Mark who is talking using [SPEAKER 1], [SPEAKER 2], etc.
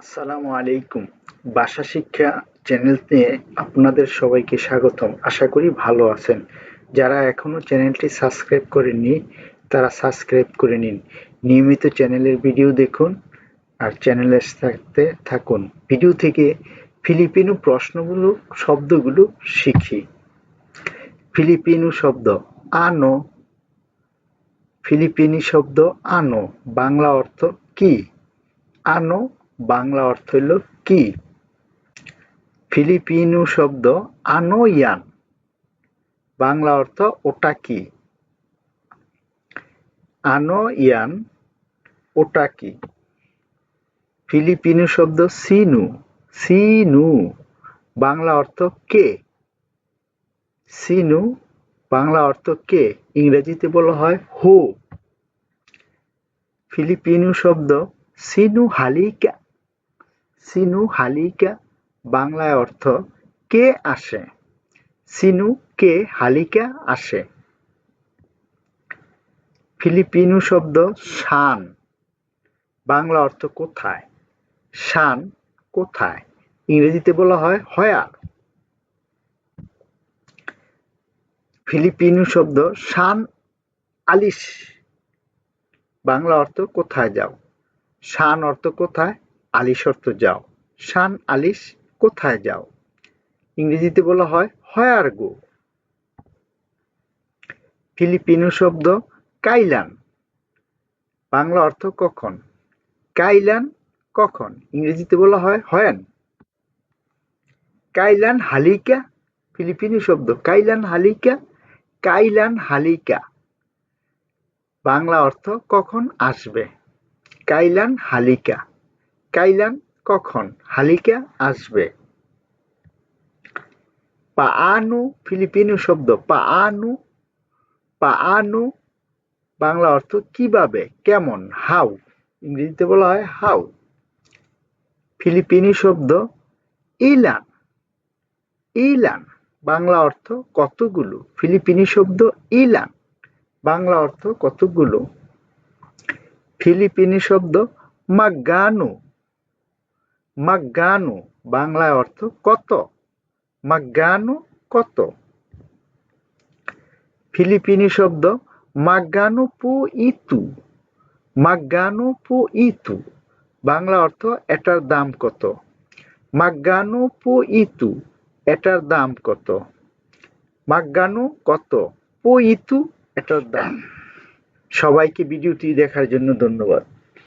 [SPEAKER 1] আসসালামু আলাইকুম। ভাষা শিক্ষা চ্যানেল নিয়ে আপনাদের সবাইকে স্বাগতম। আশা করি ভালো আছেন। যারা এখনও চ্যানেলটি সাবস্ক্রাইব করেননি, তারা সাবস্ক্রাইব করে নিন। নিয়মিত চ্যানেলের ভিডিও দেখুন আর চ্যানেলের সাথে থাকুন। ভিডিও থেকে ফিলিপিনো প্রশ্নগুলো, শব্দগুলো শিখি। ফিলিপিনো শব্দ, আনো। ফিলিপিনি শব্দ, আনো। বাংলা অর্থ কি? আনো বাংলা অর্থ হইল কি? ফিলিপিনো শব্দ আনোয়ান। বাংলা অর্থ ওটা কি? আনোয়ান, ওটা কি? ফিলিপিনো শব্দ সিনু সিনু। বাংলা অর্থ কে? সিনু, বাংলা অর্থ কে? ইংরেজিতে বলা হয় হু। ফিলিপিনো শব্দ সিনু হালিকা সিনু হালিকা, বাংলায় অর্থ কে আসে? সিনু কে হালিকা আসে? ফিলিপিনো শব্দ শান, বাংলা অর্থ কোথায়? শান কোথায়? ইংরেজিতে বলা হয় হয়ার। ফিলিপিনো শব্দ শান আলিশ, বাংলা অর্থ কোথায় যাও? শান অর্থ কোথায়? আলিশ অর্থ যাও। শান আলিশ কোথায় যাও? ইংরেজিতে বলা হয় হয়ার গো ফিলিপিনো শব্দ, কাইলান। বাংলা অর্থ, কখন? কাইলান কখন? ইংরেজিতে বলা হয় হয়ান কাইলান হালিকা? ফিলিপিনো শব্দ, কাইলান হালিকা? কাইলান হালিকা। বাংলা অর্থ, কখন আসবে? কাইলান হালিকা। কাইলান কখন? হালিকা আসবে। পাআনু ফিলিপিনো শব্দ। পাআনু পাআনু, বাংলা অর্থ কীভাবে? কেমন? হাউ। ইংরেজিতে বলা হয় হাউ। ফিলিপিনি শব্দ ইলান। ইলান, বাংলা অর্থ কতগুলো? ফিলিপিনি শব্দ ইলান, বাংলা অর্থ কতগুলো? ফিলিপিনি শব্দ মাগ্গানু মাগ্গানু বাংলায় অর্থ কত? মাগ্গানু কত? ফিলিপিনি শব্দ মাগ্গানু পু ইতু। মাগ্গানু পু ইতু। বাংলা অর্থ এটার দাম কত? মাগ্গানু পু ইতু, এটার দাম কত? মাগ্গানু কত? পু ইতু, এটার দাম। সবাইকে ভিডিওটি দেখার জন্য ধন্যবাদ।